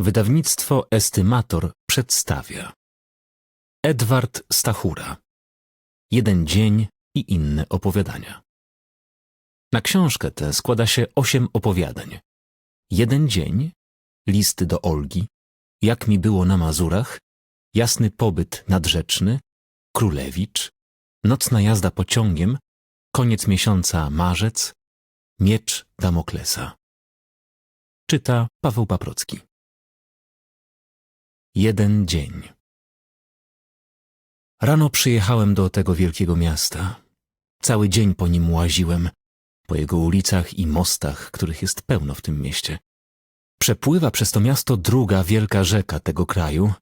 Wydawnictwo Estymator przedstawia Edward Stachura Jeden dzień i inne opowiadania Na książkę tę składa się osiem opowiadań. Jeden dzień, listy do Olgi, jak mi było na Mazurach, jasny pobyt nadrzeczny, królewicz, nocna jazda pociągiem, koniec miesiąca marzec, miecz Damoklesa. Czyta Paweł Paprocki. Jeden dzień. Rano przyjechałem do tego wielkiego miasta. Cały dzień po nim łaziłem, po jego ulicach i mostach, których jest pełno w tym mieście. Przepływa przez to miasto druga wielka rzeka tego kraju,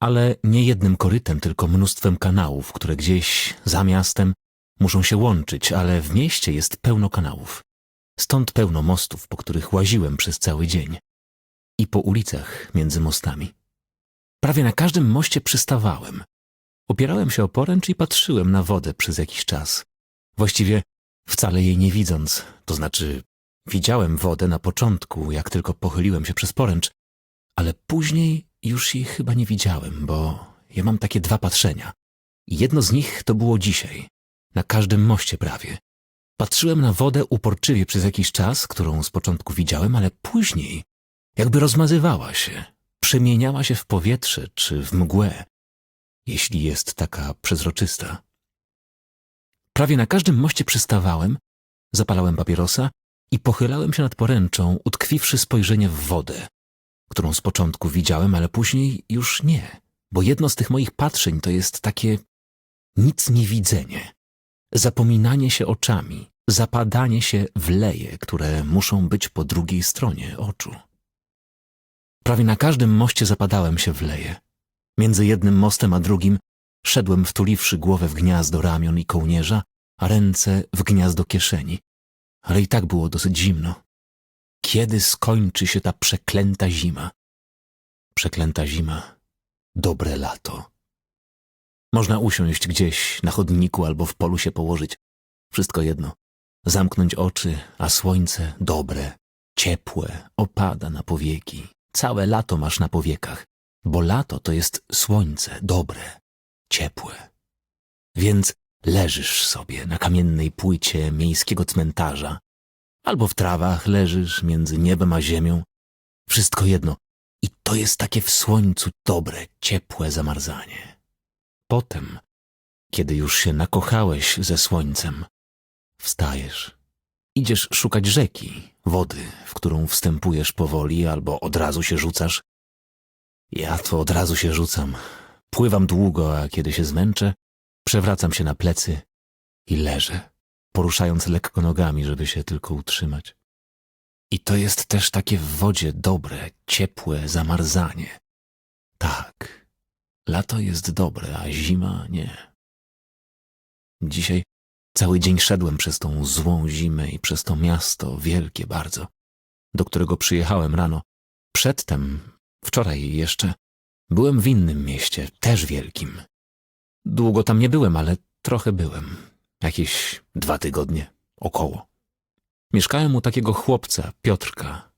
ale nie jednym korytem, tylko mnóstwem kanałów, które gdzieś za miastem muszą się łączyć, ale w mieście jest pełno kanałów. Stąd pełno mostów, po których łaziłem przez cały dzień. I po ulicach między mostami. Prawie na każdym moście przystawałem. Opierałem się o poręcz i patrzyłem na wodę przez jakiś czas. Właściwie wcale jej nie widząc, to znaczy widziałem wodę na początku, jak tylko pochyliłem się przez poręcz, ale później już jej chyba nie widziałem, bo ja mam takie dwa patrzenia. Jedno z nich to było dzisiaj, na każdym moście prawie. Patrzyłem na wodę uporczywie przez jakiś czas, którą z początku widziałem, ale później jakby rozmazywała się, przemieniała się w powietrze czy w mgłę, jeśli jest taka przezroczysta. Prawie na każdym moście przystawałem, zapalałem papierosa i pochylałem się nad poręczą, utkwiwszy spojrzenie w wodę, którą z początku widziałem, ale później już nie, bo jedno z tych moich patrzeń to jest takie nic nie widzenie, zapominanie się oczami, zapadanie się w leje, które muszą być po drugiej stronie oczu. Prawie na każdym moście zapadałem się w leje. Między jednym mostem a drugim szedłem wtuliwszy głowę w gniazdo ramion i kołnierza, a ręce w gniazdo kieszeni. Ale i tak było dosyć zimno. Kiedy skończy się ta przeklęta zima? Przeklęta zima, dobre lato. Można usiąść gdzieś na chodniku albo w polu się położyć. Wszystko jedno. Zamknąć oczy, a słońce dobre, ciepłe, opada na powieki. Całe lato masz na powiekach, bo lato to jest słońce dobre, ciepłe. Więc leżysz sobie na kamiennej płycie miejskiego cmentarza, albo w trawach leżysz między niebem a ziemią. Wszystko jedno. I to jest takie w słońcu dobre, ciepłe zamarzanie. Potem, kiedy już się nakochałeś ze słońcem, wstajesz. Idziesz szukać rzeki, wody, w którą wstępujesz powoli albo od razu się rzucasz. Ja to od razu się rzucam. Pływam długo, a kiedy się zmęczę, przewracam się na plecy i leżę, poruszając lekko nogami, żeby się tylko utrzymać. I to jest też takie w wodzie dobre, ciepłe zamarzanie. Tak, lato jest dobre, a zima nie. Dzisiaj Cały dzień szedłem przez tą złą zimę i przez to miasto, wielkie bardzo, do którego przyjechałem rano. Przedtem, wczoraj jeszcze, byłem w innym mieście, też wielkim. Długo tam nie byłem, ale trochę byłem. Jakieś dwa tygodnie, około. Mieszkałem u takiego chłopca, Piotrka.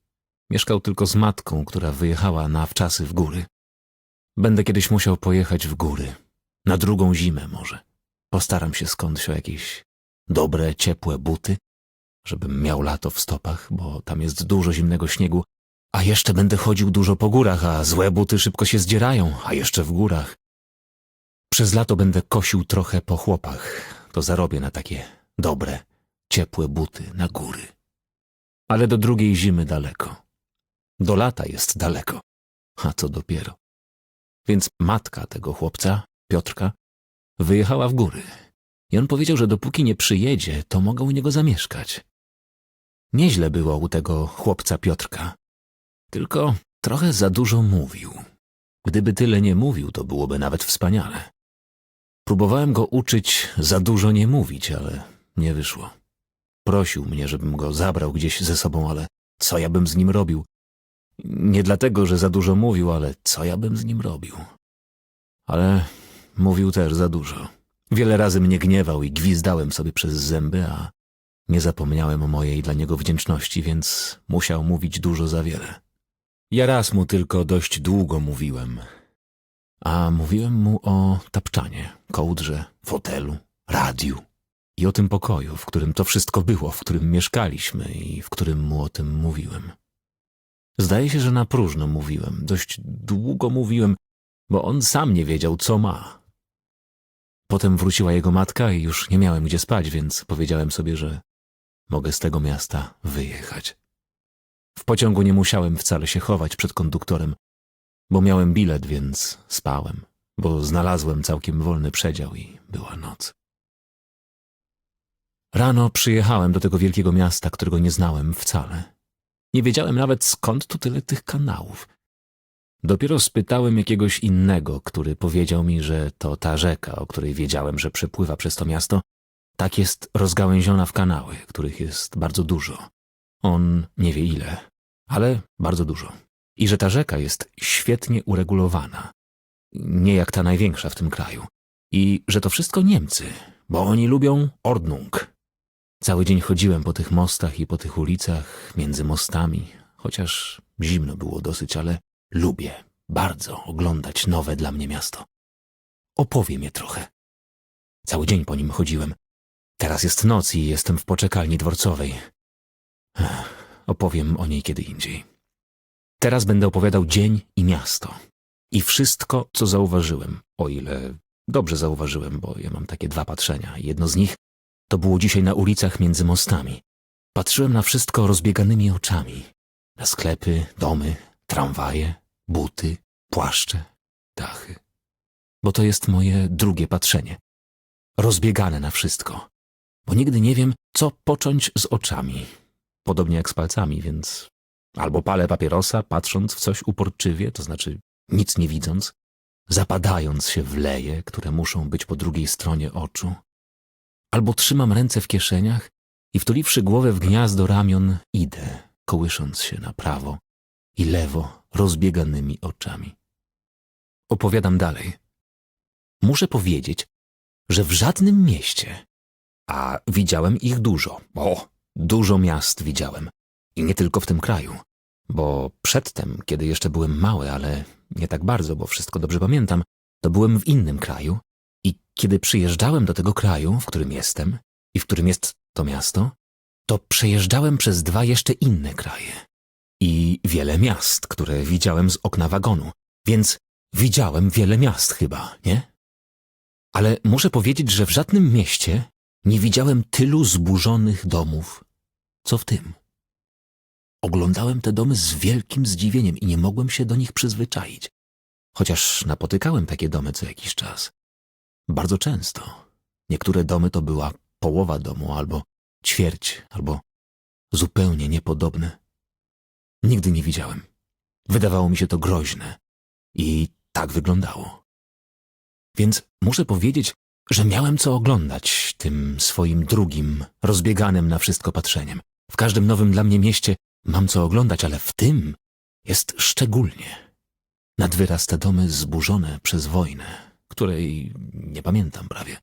Mieszkał tylko z matką, która wyjechała na wczasy w góry. Będę kiedyś musiał pojechać w góry. Na drugą zimę może. Postaram się skądś o jakieś dobre, ciepłe buty, żebym miał lato w stopach, bo tam jest dużo zimnego śniegu, a jeszcze będę chodził dużo po górach, a złe buty szybko się zdzierają, a jeszcze w górach. Przez lato będę kosił trochę po chłopach, to zarobię na takie dobre, ciepłe buty na góry. Ale do drugiej zimy daleko. Do lata jest daleko, a co dopiero. Więc matka tego chłopca, Piotrka, wyjechała w góry i on powiedział, że dopóki nie przyjedzie, to mogą u niego zamieszkać. Nieźle było u tego chłopca Piotrka. Tylko trochę za dużo mówił. Gdyby tyle nie mówił, to byłoby nawet wspaniale. Próbowałem go uczyć za dużo nie mówić, ale nie wyszło. Prosił mnie, żebym go zabrał gdzieś ze sobą, ale co ja bym z nim robił? Nie dlatego, że za dużo mówił, ale co ja bym z nim robił? Ale mówił też za dużo. Wiele razy mnie gniewał i gwizdałem sobie przez zęby, a nie zapomniałem o mojej dla niego wdzięczności, więc musiał mówić dużo za wiele. Ja raz mu tylko dość długo mówiłem. A mówiłem mu o tapczanie, kołdrze, fotelu, radiu i o tym pokoju, w którym to wszystko było, w którym mieszkaliśmy i w którym mu o tym mówiłem. Zdaje się, że na próżno mówiłem, dość długo mówiłem, bo on sam nie wiedział, co ma. Potem wróciła jego matka i już nie miałem gdzie spać, więc powiedziałem sobie, że mogę z tego miasta wyjechać. W pociągu nie musiałem wcale się chować przed konduktorem, bo miałem bilet, więc spałem, bo znalazłem całkiem wolny przedział i była noc. Rano przyjechałem do tego wielkiego miasta, którego nie znałem wcale. Nie wiedziałem nawet skąd tu tyle tych kanałów. Dopiero spytałem jakiegoś innego, który powiedział mi, że to ta rzeka, o której wiedziałem, że przepływa przez to miasto, tak jest rozgałęziona w kanały, których jest bardzo dużo. On nie wie ile, ale bardzo dużo. I że ta rzeka jest świetnie uregulowana. Nie jak ta największa w tym kraju. I że to wszystko Niemcy, bo oni lubią Ordnung. Cały dzień chodziłem po tych mostach i po tych ulicach, między mostami, chociaż zimno było dosyć, ale lubię bardzo oglądać nowe dla mnie miasto. Opowiem je trochę. Cały dzień po nim chodziłem. Teraz jest noc i jestem w poczekalni dworcowej. Ech, opowiem o niej kiedy indziej. Teraz będę opowiadał dzień i miasto. I wszystko, co zauważyłem, o ile dobrze zauważyłem, bo ja mam takie dwa patrzenia. Jedno z nich to było dzisiaj na ulicach między mostami. Patrzyłem na wszystko rozbieganymi oczami. Na sklepy, domy, tramwaje, buty, płaszcze, dachy. Bo to jest moje drugie patrzenie. Rozbiegane na wszystko. Bo nigdy nie wiem, co począć z oczami. Podobnie jak z palcami, więc albo palę papierosa, patrząc w coś uporczywie, to znaczy nic nie widząc, zapadając się w leje, które muszą być po drugiej stronie oczu, albo trzymam ręce w kieszeniach i wtuliwszy głowę w gniazdo ramion, idę, kołysząc się na prawo i lewo rozbieganymi oczami. Opowiadam dalej. Muszę powiedzieć, że w żadnym mieście, a widziałem ich dużo, o, dużo miast widziałem, i nie tylko w tym kraju, bo przedtem, kiedy jeszcze byłem mały, ale nie tak bardzo, bo wszystko dobrze pamiętam, to byłem w innym kraju i kiedy przyjeżdżałem do tego kraju, w którym jestem i w którym jest to miasto, to przejeżdżałem przez dwa jeszcze inne kraje i wiele miast, które widziałem z okna wagonu, więc widziałem wiele miast chyba, nie? Ale muszę powiedzieć, że w żadnym mieście nie widziałem tylu zburzonych domów, co w tym. Oglądałem te domy z wielkim zdziwieniem i nie mogłem się do nich przyzwyczaić, chociaż napotykałem takie domy co jakiś czas. Bardzo często. Niektóre domy to była połowa domu, albo ćwierć, albo zupełnie niepodobne. Nigdy nie widziałem. Wydawało mi się to groźne. I tak wyglądało. Więc muszę powiedzieć, że miałem co oglądać tym swoim drugim, rozbieganym na wszystko patrzeniem. W każdym nowym dla mnie mieście mam co oglądać, ale w tym jest szczególnie. Nad wyraz te domy zburzone przez wojnę, której nie pamiętam prawie.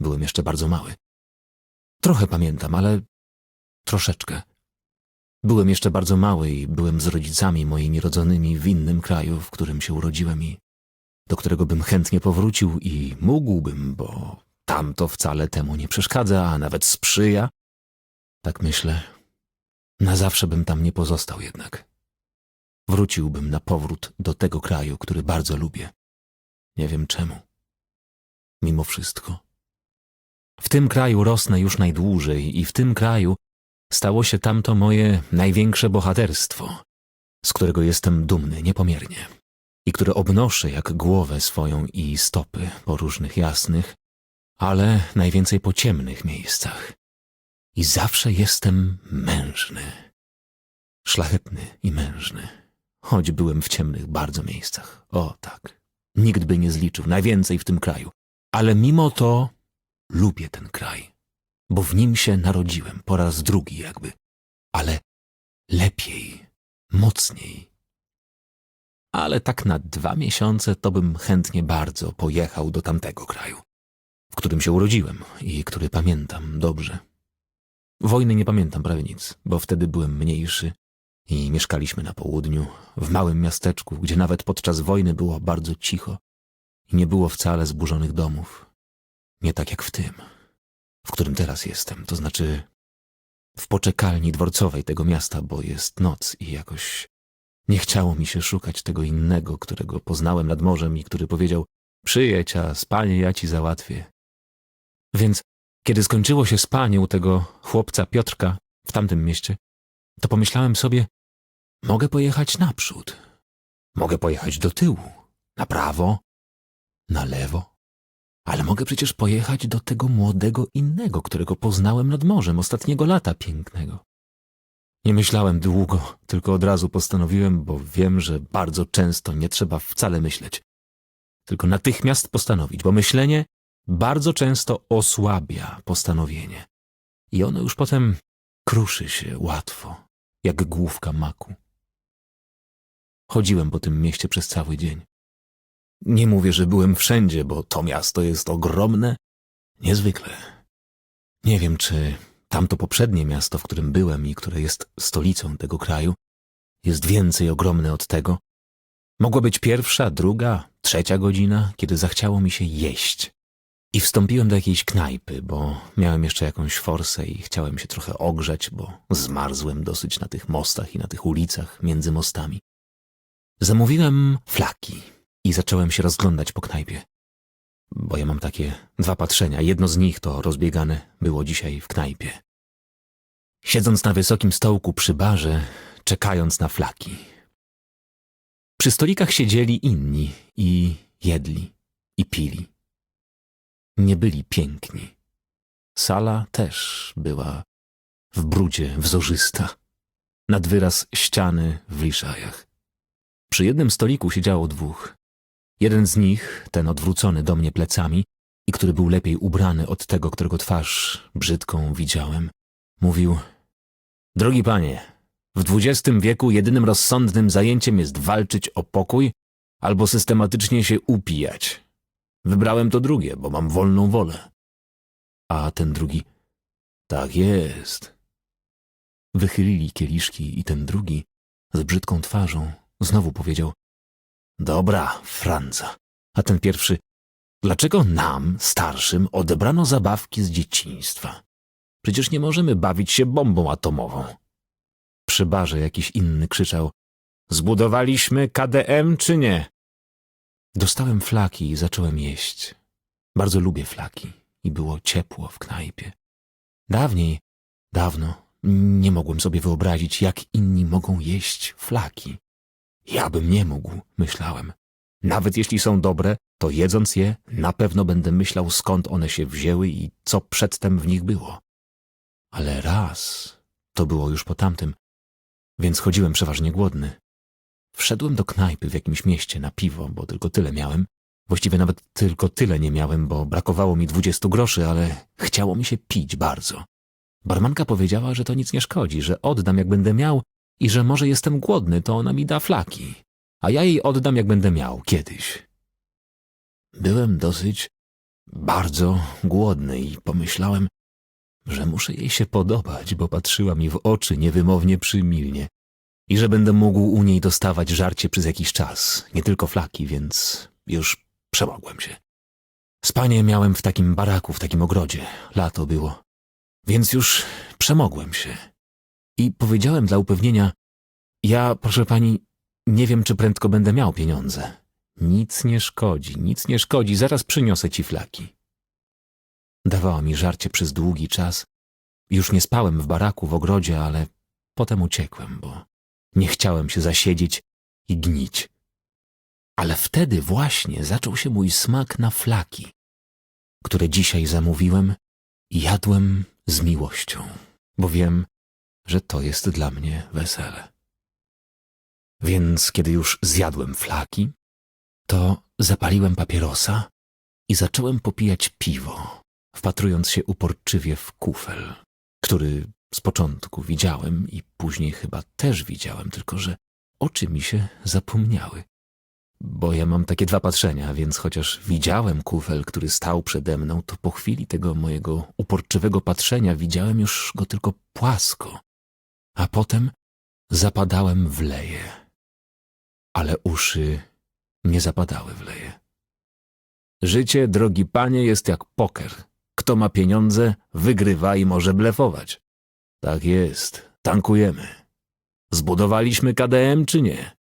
Byłem jeszcze bardzo mały. Trochę pamiętam, ale troszeczkę. Byłem jeszcze bardzo mały i byłem z rodzicami moimi rodzonymi w innym kraju, w którym się urodziłem i do którego bym chętnie powrócił i mógłbym, bo tam to wcale temu nie przeszkadza, a nawet sprzyja. Tak myślę. Na zawsze bym tam nie pozostał jednak. Wróciłbym na powrót do tego kraju, który bardzo lubię. Nie wiem czemu. Mimo wszystko. W tym kraju rosnę już najdłużej i w tym kraju stało się tamto moje największe bohaterstwo, z którego jestem dumny niepomiernie i które obnoszę jak głowę swoją i stopy po różnych jasnych, ale najwięcej po ciemnych miejscach. I zawsze jestem mężny. Szlachetny i mężny. Choć byłem w ciemnych bardzo miejscach. O tak. Nikt by nie zliczył. Najwięcej w tym kraju. Ale mimo to lubię ten kraj. Bo w nim się narodziłem po raz drugi jakby. Ale lepiej, mocniej. Ale tak na dwa miesiące to bym chętnie bardzo pojechał do tamtego kraju, w którym się urodziłem i który pamiętam dobrze. Wojny nie pamiętam prawie nic, bo wtedy byłem mniejszy I mieszkaliśmy na południu, w małym miasteczku, gdzie nawet podczas wojny było bardzo cicho i nie było wcale zburzonych domów. Nie tak jak w tym, w którym teraz jestem, to znaczy w poczekalni dworcowej tego miasta, bo jest noc i jakoś nie chciało mi się szukać tego innego, którego poznałem nad morzem i który powiedział: Przyjedź, a spanie ja ci załatwię. Więc kiedy skończyło się spanie u tego chłopca Piotrka w tamtym mieście, to pomyślałem sobie: Mogę pojechać naprzód. Mogę pojechać do tyłu, na prawo, na lewo. Ale mogę przecież pojechać do tego młodego innego, którego poznałem nad morzem ostatniego lata pięknego. Nie myślałem długo, tylko od razu postanowiłem, bo wiem, że bardzo często nie trzeba wcale myśleć. Tylko natychmiast postanowić, bo myślenie bardzo często osłabia postanowienie. I ono już potem kruszy się łatwo, jak główka maku. Chodziłem po tym mieście przez cały dzień. Nie mówię, że byłem wszędzie, bo to miasto jest ogromne, niezwykle. Nie wiem, czy tamto poprzednie miasto, w którym byłem i które jest stolicą tego kraju, jest więcej ogromne od tego. Mogła być pierwsza, druga, trzecia godzina, kiedy zachciało mi się jeść. I wstąpiłem do jakiejś knajpy, bo miałem jeszcze jakąś forsę i chciałem się trochę ogrzać, bo zmarzłem dosyć na tych mostach i na tych ulicach między mostami. Zamówiłem flaki i zacząłem się rozglądać po knajpie. Bo ja mam takie dwa patrzenia. Jedno z nich to rozbiegane było dzisiaj w knajpie. Siedząc na wysokim stołku przy barze, czekając na flaki. Przy stolikach siedzieli inni i jedli i pili. Nie byli piękni. Sala też była w brudzie wzorzysta. Nad wyraz ściany w liszajach. Przy jednym stoliku siedziało dwóch. Jeden z nich, ten odwrócony do mnie plecami i który był lepiej ubrany od tego, którego twarz brzydką widziałem, mówił: Drogi panie, w XX wieku jedynym rozsądnym zajęciem jest walczyć o pokój albo systematycznie się upijać. Wybrałem to drugie, bo mam wolną wolę. A ten drugi: Tak jest. Wychylili kieliszki i ten drugi, z brzydką twarzą, znowu powiedział: Dobra, Franza. A ten pierwszy, dlaczego nam, starszym, odebrano zabawki z dzieciństwa? Przecież nie możemy bawić się bombą atomową. Przy barze jakiś inny krzyczał, zbudowaliśmy KDM czy nie? Dostałem flaki i zacząłem jeść. Bardzo lubię flaki i było ciepło w knajpie. Dawniej, dawno, nie mogłem sobie wyobrazić, jak inni mogą jeść flaki. Ja bym nie mógł, myślałem. Nawet jeśli są dobre, to jedząc je, na pewno będę myślał, skąd one się wzięły i co przedtem w nich było. Ale raz, to było już po tamtym, więc chodziłem przeważnie głodny. Wszedłem do knajpy w jakimś mieście na piwo, bo tylko tyle miałem. Właściwie nawet tylko tyle nie miałem, bo brakowało mi dwudziestu groszy, ale chciało mi się pić bardzo. Barmanka powiedziała, że to nic nie szkodzi, że oddam jak będę miał i że może jestem głodny, to ona mi da flaki, a ja jej oddam jak będę miał kiedyś. Byłem dosyć bardzo głodny i pomyślałem, że muszę jej się podobać, bo patrzyła mi w oczy niewymownie przymilnie i że będę mógł u niej dostawać żarcie przez jakiś czas, nie tylko flaki, więc już przemogłem się. Spanie miałem w takim baraku, w takim ogrodzie. Lato było. Więc już przemogłem się. I powiedziałem dla upewnienia, ja, proszę pani, nie wiem, czy prędko będę miał pieniądze. Nic nie szkodzi, nic nie szkodzi, zaraz przyniosę ci flaki. Dawała mi żarcie przez długi czas. Już nie spałem w baraku w ogrodzie, ale potem uciekłem, bo nie chciałem się zasiedzieć i gnić. Ale wtedy właśnie zaczął się mój smak na flaki, które dzisiaj zamówiłem i jadłem z miłością, bo wiem, że to jest dla mnie wesele. Więc kiedy już zjadłem flaki, to zapaliłem papierosa i zacząłem popijać piwo, wpatrując się uporczywie w kufel, który z początku widziałem i później chyba też widziałem, tylko że oczy mi się zapomniały. Bo ja mam takie dwa patrzenia, więc chociaż widziałem kufel, który stał przede mną, to po chwili tego mojego uporczywego patrzenia widziałem już go tylko płasko. A potem zapadałem w leje, ale uszy nie zapadały w leje. Życie, drogi panie, jest jak poker. Kto ma pieniądze, wygrywa i może blefować. Tak jest, tankujemy. Zbudowaliśmy KDM czy nie?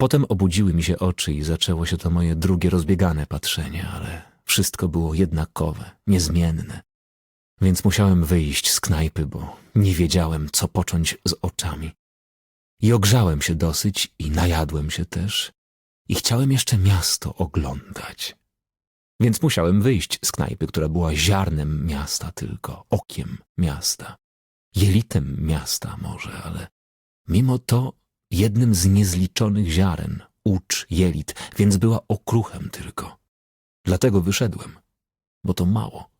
Potem obudziły mi się oczy i zaczęło się to moje drugie rozbiegane patrzenie, ale wszystko było jednakowe, niezmienne. Więc musiałem wyjść z knajpy, bo nie wiedziałem, co począć z oczami. I ogrzałem się dosyć i najadłem się też i chciałem jeszcze miasto oglądać. Więc musiałem wyjść z knajpy, która była ziarnem miasta tylko, okiem miasta, jelitem miasta może, ale mimo to jednym z niezliczonych ziaren, ucz, jelit, więc była okruchem tylko. Dlatego wyszedłem, bo to mało.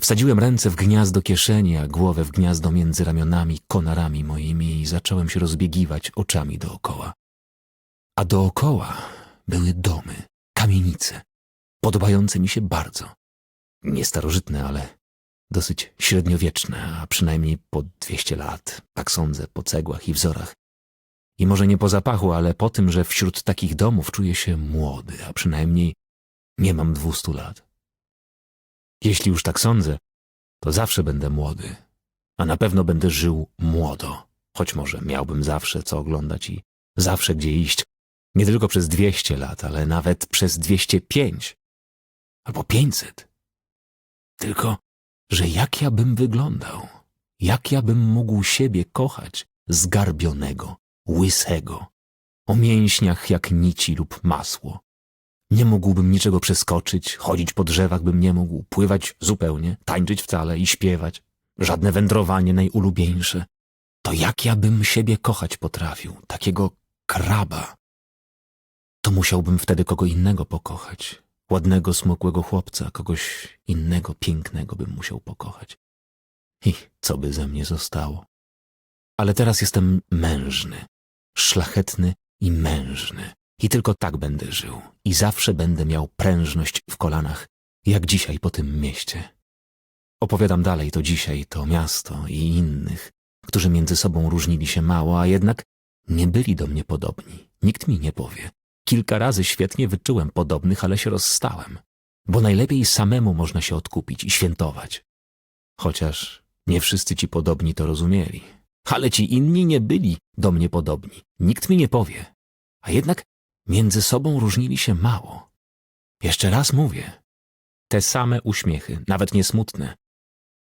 Wsadziłem ręce w gniazdo kieszeni, a głowę w gniazdo między ramionami, konarami moimi i zacząłem się rozbiegiwać oczami dookoła. A dookoła były domy, kamienice, podobające mi się bardzo. Nie starożytne, ale dosyć średniowieczne, a przynajmniej po dwieście lat, tak sądzę, po cegłach i wzorach. I może nie po zapachu, ale po tym, że wśród takich domów czuję się młody, a przynajmniej nie mam dwustu lat. Jeśli już tak sądzę, to zawsze będę młody, a na pewno będę żył młodo, choć może miałbym zawsze co oglądać i zawsze gdzie iść, nie tylko przez dwieście lat, ale nawet przez dwieście pięć. Albo pięćset. Tylko, że jak ja bym wyglądał, jak ja bym mógł siebie kochać zgarbionego, łysego, o mięśniach jak nici lub masło. Nie mógłbym niczego przeskoczyć, chodzić po drzewach bym nie mógł, pływać zupełnie, tańczyć wcale i śpiewać. Żadne wędrowanie najulubieńsze. To jak ja bym siebie kochać potrafił, takiego kraba. To musiałbym wtedy kogo innego pokochać. Ładnego, smukłego chłopca, kogoś innego, pięknego bym musiał pokochać. I co by ze mnie zostało? Ale teraz jestem mężny, szlachetny i mężny. I tylko tak będę żył i zawsze będę miał prężność w kolanach, jak dzisiaj po tym mieście. Opowiadam dalej to dzisiaj, to miasto i innych, którzy między sobą różnili się mało, a jednak nie byli do mnie podobni. Nikt mi nie powie. Kilka razy świetnie wyczułem podobnych, ale się rozstałem, bo najlepiej samemu można się odkupić i świętować. Chociaż nie wszyscy ci podobni to rozumieli, ale ci inni nie byli do mnie podobni. Nikt mi nie powie. A jednak między sobą różnili się mało. Jeszcze raz mówię. Te same uśmiechy, nawet nie smutne.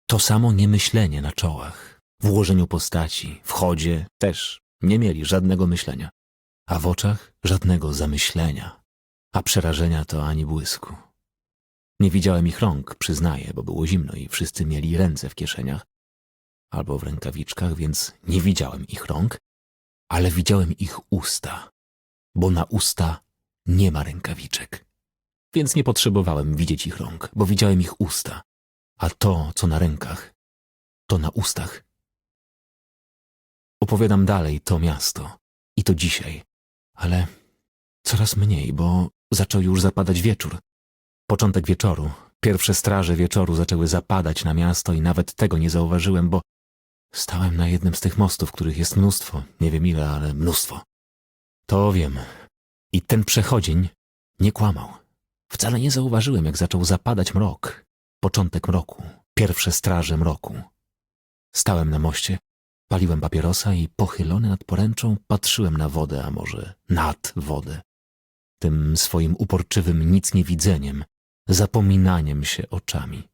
To samo niemyślenie na czołach, w ułożeniu postaci, w chodzie też nie mieli żadnego myślenia, a w oczach żadnego zamyślenia, a przerażenia to ani błysku. Nie widziałem ich rąk, przyznaję, bo było zimno i wszyscy mieli ręce w kieszeniach albo w rękawiczkach, więc nie widziałem ich rąk, ale widziałem ich usta bo na usta nie ma rękawiczek. Więc nie potrzebowałem widzieć ich rąk, bo widziałem ich usta, a to, co na rękach, to na ustach. Opowiadam dalej to miasto i to dzisiaj, ale coraz mniej, bo zaczął już zapadać wieczór. Początek wieczoru, pierwsze straże wieczoru zaczęły zapadać na miasto i nawet tego nie zauważyłem, bo stałem na jednym z tych mostów, których jest mnóstwo, nie wiem ile, ale mnóstwo. To wiem. I ten przechodzień nie kłamał. Wcale nie zauważyłem, jak zaczął zapadać mrok. Początek mroku, pierwsze straże mroku. Stałem na moście, paliłem papierosa i pochylony nad poręczą patrzyłem na wodę, a może nad wodę. Tym swoim uporczywym nic nie widzeniem, zapominaniem się oczami.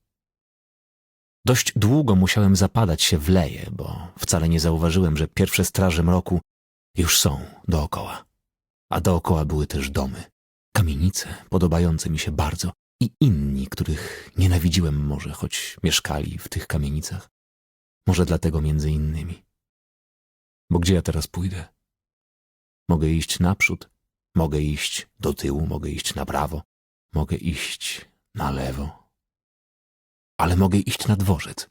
Dość długo musiałem zapadać się w leje, bo wcale nie zauważyłem, że pierwsze straże mroku już są dookoła. A dookoła były też domy, kamienice podobające mi się bardzo i inni, których nienawidziłem może, choć mieszkali w tych kamienicach. Może dlatego między innymi. Bo gdzie ja teraz pójdę? Mogę iść naprzód, mogę iść do tyłu, mogę iść na prawo, mogę iść na lewo. Ale mogę iść na dworzec.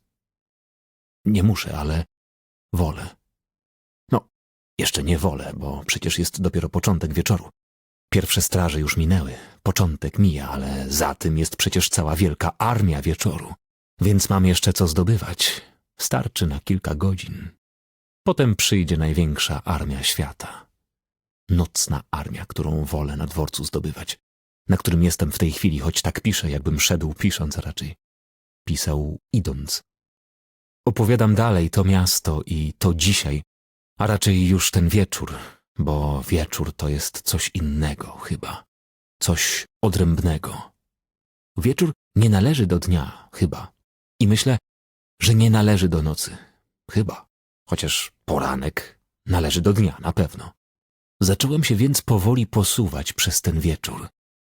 Nie muszę, ale wolę. Jeszcze nie wolę, bo przecież jest dopiero początek wieczoru. Pierwsze straże już minęły, początek mija, ale za tym jest przecież cała wielka armia wieczoru. Więc mam jeszcze co zdobywać. Starczy na kilka godzin. Potem przyjdzie największa armia świata. Nocna armia, którą wolę na dworcu zdobywać, na którym jestem w tej chwili, choć tak piszę, jakbym szedł pisząc raczej. Pisał idąc. Opowiadam dalej to miasto i to dzisiaj, a raczej już ten wieczór, bo wieczór to jest coś innego chyba, coś odrębnego. Wieczór nie należy do dnia, chyba. I myślę, że nie należy do nocy, chyba. Chociaż poranek należy do dnia, na pewno. Zacząłem się więc powoli posuwać przez ten wieczór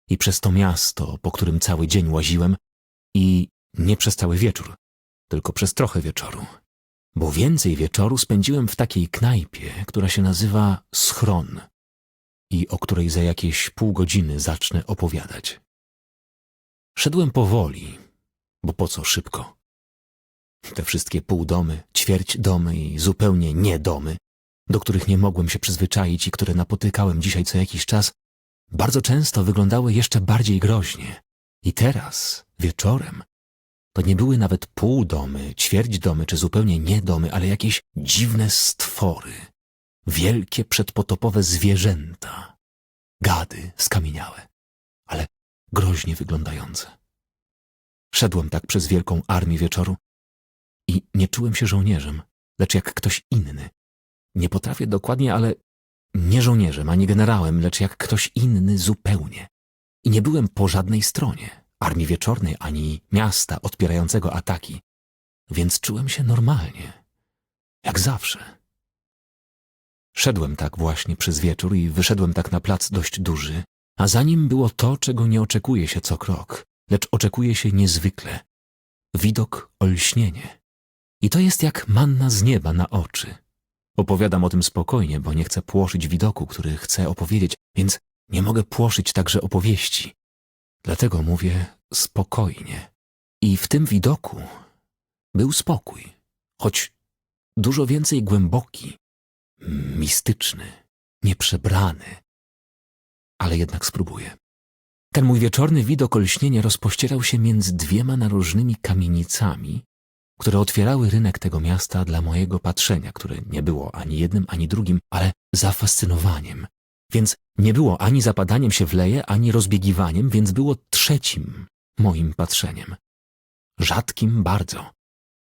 i przez to miasto, po którym cały dzień łaziłem i nie przez cały wieczór, tylko przez trochę wieczoru. Bo więcej wieczoru spędziłem w takiej knajpie, która się nazywa Schron i o której za jakieś pół godziny zacznę opowiadać. Szedłem powoli, bo po co szybko? Te wszystkie półdomy, ćwierć domy i zupełnie nie domy, do których nie mogłem się przyzwyczaić i które napotykałem dzisiaj co jakiś czas, bardzo często wyglądały jeszcze bardziej groźnie. I teraz, wieczorem, to nie były nawet półdomy, ćwierć domy czy zupełnie nie domy, ale jakieś dziwne stwory, wielkie przedpotopowe zwierzęta, gady skamieniałe, ale groźnie wyglądające. Szedłem tak przez wielką armię wieczoru i nie czułem się żołnierzem, lecz jak ktoś inny. Nie potrafię dokładnie, ale nie żołnierzem, ani generałem, lecz jak ktoś inny zupełnie. I nie byłem po żadnej stronie, armii wieczornej, ani miasta odpierającego ataki, więc czułem się normalnie, jak zawsze. Szedłem tak właśnie przez wieczór i wyszedłem tak na plac dość duży, a za nim było to, czego nie oczekuje się co krok, lecz oczekuje się niezwykle. Widok olśnienie. I to jest jak manna z nieba na oczy. Opowiadam o tym spokojnie, bo nie chcę płoszyć widoku, który chcę opowiedzieć, więc nie mogę płoszyć także opowieści. Dlatego mówię spokojnie. I w tym widoku był spokój, choć dużo więcej głęboki, mistyczny, nieprzebrany. Ale jednak spróbuję. Ten mój wieczorny widok olśnienia rozpościerał się między dwiema narożnymi kamienicami, które otwierały rynek tego miasta dla mojego patrzenia, które nie było ani jednym, ani drugim, ale zafascynowaniem. Więc nie było ani zapadaniem się w leje, ani rozbiegiwaniem, więc było trzecim moim patrzeniem. Rzadkim bardzo,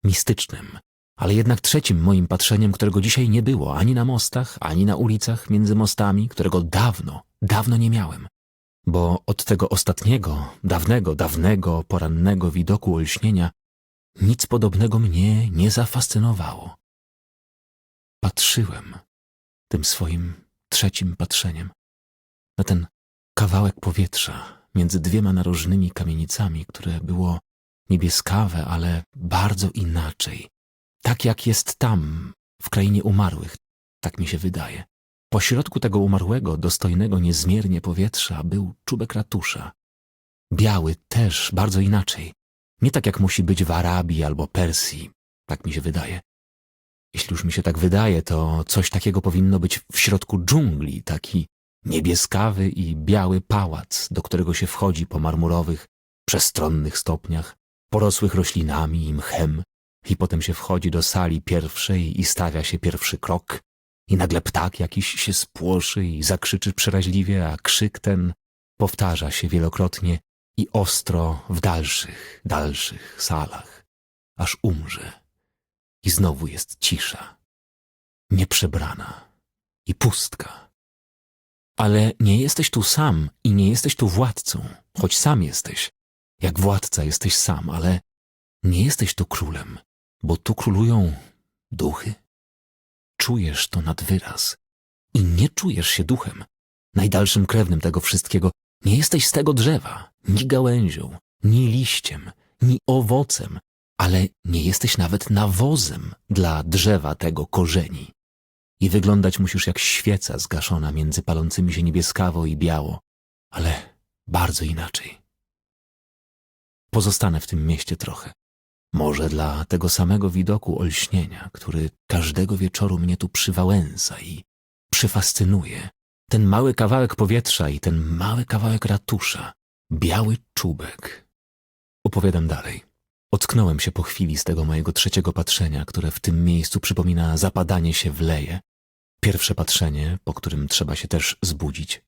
mistycznym, ale jednak trzecim moim patrzeniem, którego dzisiaj nie było ani na mostach, ani na ulicach między mostami, którego dawno, dawno nie miałem. Bo od tego ostatniego, dawnego, dawnego, porannego widoku olśnienia nic podobnego mnie nie zafascynowało. Patrzyłem tym swoim trzecim patrzeniem na ten kawałek powietrza między dwiema narożnymi kamienicami, które było niebieskawe, ale bardzo inaczej. Tak jak jest tam, w krainie umarłych, tak mi się wydaje. Po środku tego umarłego, dostojnego niezmiernie powietrza był czubek ratusza. Biały też bardzo inaczej. Nie tak jak musi być w Arabii albo Persji, tak mi się wydaje. Jeśli już mi się tak wydaje, to coś takiego powinno być w środku dżungli, taki niebieskawy i biały pałac, do którego się wchodzi po marmurowych, przestronnych stopniach, porosłych roślinami i mchem, i potem się wchodzi do sali pierwszej i stawia się pierwszy krok, i nagle ptak jakiś się spłoszy i zakrzyczy przeraźliwie, a krzyk ten powtarza się wielokrotnie i ostro w dalszych, dalszych salach, aż umrze. I znowu jest cisza, nieprzebrana i pustka. Ale nie jesteś tu sam i nie jesteś tu władcą, choć sam jesteś. Jak władca jesteś sam, ale nie jesteś tu królem, bo tu królują duchy. Czujesz to nad wyraz i nie czujesz się duchem, najdalszym krewnym tego wszystkiego. Nie jesteś z tego drzewa, ni gałęzią, ni liściem, ni owocem, ale nie jesteś nawet nawozem dla drzewa tego korzeni. I wyglądać musisz jak świeca zgaszona między palącymi się niebieskawo i biało, ale bardzo inaczej. Pozostanę w tym mieście trochę. Może dla tego samego widoku olśnienia, który każdego wieczoru mnie tu przywałęsa i przyfascynuje. Ten mały kawałek powietrza i ten mały kawałek ratusza, biały czubek. Opowiadam dalej. Ocknąłem się po chwili z tego mojego trzeciego patrzenia, które w tym miejscu przypomina zapadanie się w leje. Pierwsze patrzenie, po którym trzeba się też zbudzić.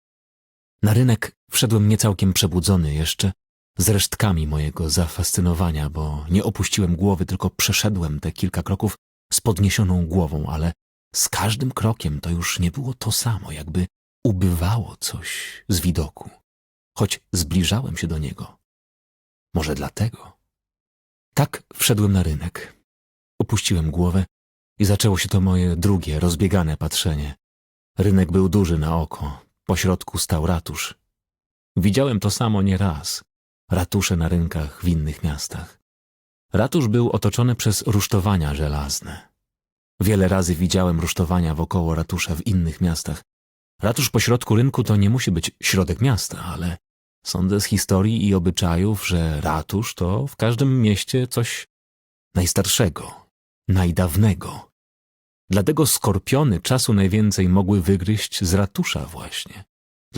Na rynek wszedłem niecałkiem przebudzony jeszcze, z resztkami mojego zafascynowania, bo nie opuściłem głowy, tylko przeszedłem te kilka kroków z podniesioną głową, ale z każdym krokiem to już nie było to samo, jakby ubywało coś z widoku, choć zbliżałem się do niego. Może dlatego. Tak wszedłem na rynek. Opuściłem głowę i zaczęło się to moje drugie, rozbiegane patrzenie. Rynek był duży na oko, po środku stał ratusz. Widziałem to samo nie raz. Ratusze na rynkach w innych miastach. Ratusz był otoczony przez rusztowania żelazne. Wiele razy widziałem rusztowania wokoło ratusza w innych miastach. Ratusz po środku rynku to nie musi być środek miasta, ale sądzę z historii i obyczajów, że ratusz to w każdym mieście coś najstarszego, najdawnego. Dlatego skorpiony czasu najwięcej mogły wygryźć z ratusza właśnie.